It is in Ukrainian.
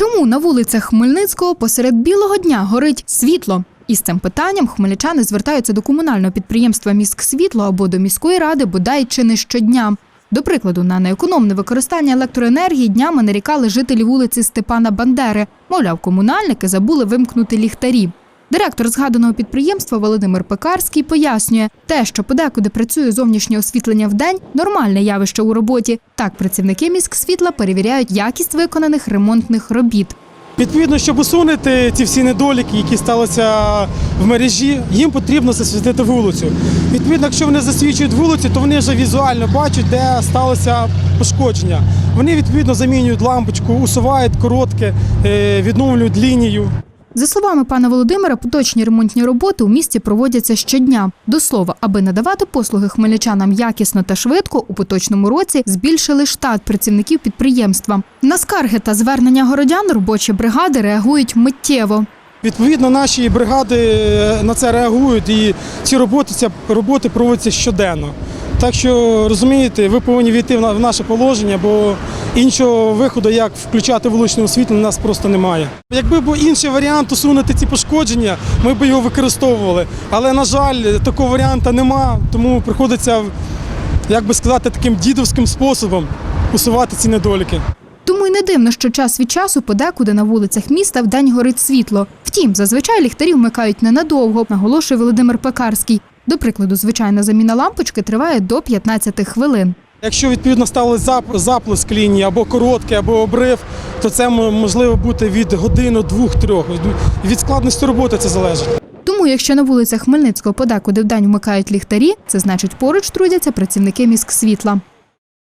Чому на вулицях Хмельницького посеред білого дня горить світло? Із цим питанням хмельничани звертаються до комунального підприємства «Міськсвітло» або до міської ради бодай чи не щодня. До прикладу, на неекономне використання електроенергії днями нарікали жителі вулиці Степана Бандери. Мовляв, комунальники забули вимкнути ліхтарі. Директор згаданого підприємства Володимир Пекарський пояснює, те, що подекуди працює зовнішнє освітлення в день – нормальне явище у роботі. Так працівники міськсвітла перевіряють якість виконаних ремонтних робіт. Відповідно, щоб усунути ці всі недоліки, які сталися в мережі, їм потрібно засвітити вулицю. Відповідно, якщо вони засвічують вулицю, то вони вже візуально бачать, де сталося пошкодження. Вони відповідно замінюють лампочку, усувають коротке, е, відновлюють лінію. За словами пана Володимира, поточні ремонтні роботи у місті проводяться щодня. До слова, аби надавати послуги хмельничанам якісно та швидко, у поточному році збільшили штат працівників підприємства. На скарги та звернення городян робочі бригади реагують миттєво. Відповідно, наші бригади е, на це реагують, і ці роботи, ця роботи проводяться щоденно. Так що розумієте, ви повинні війти в наше положення, бо іншого виходу, як включати вуличне освітлення, у нас просто немає. Якби був інший варіант усунути ці пошкодження, ми б його використовували. Але на жаль, такого варіанту нема, тому приходиться, як би сказати, таким дідовським способом усувати ці недоліки. Тому й не дивно, що час від часу подекуди на вулицях міста вдень горить світло. Втім, зазвичай ліхтарі вмикають ненадовго, наголошує Володимир Пекарський. До прикладу, звичайна заміна лампочки триває до 15 хвилин. Якщо відповідно стали зап- заплеск лінії або короткий, або обрив, то це можливо бути від години, двох-трьох. Від- Від складності роботи це залежить. Тому, якщо на вулицях Хмельницького подекуди вдень вмикають ліхтарі, це значить поруч трудяться працівники міськсвітла.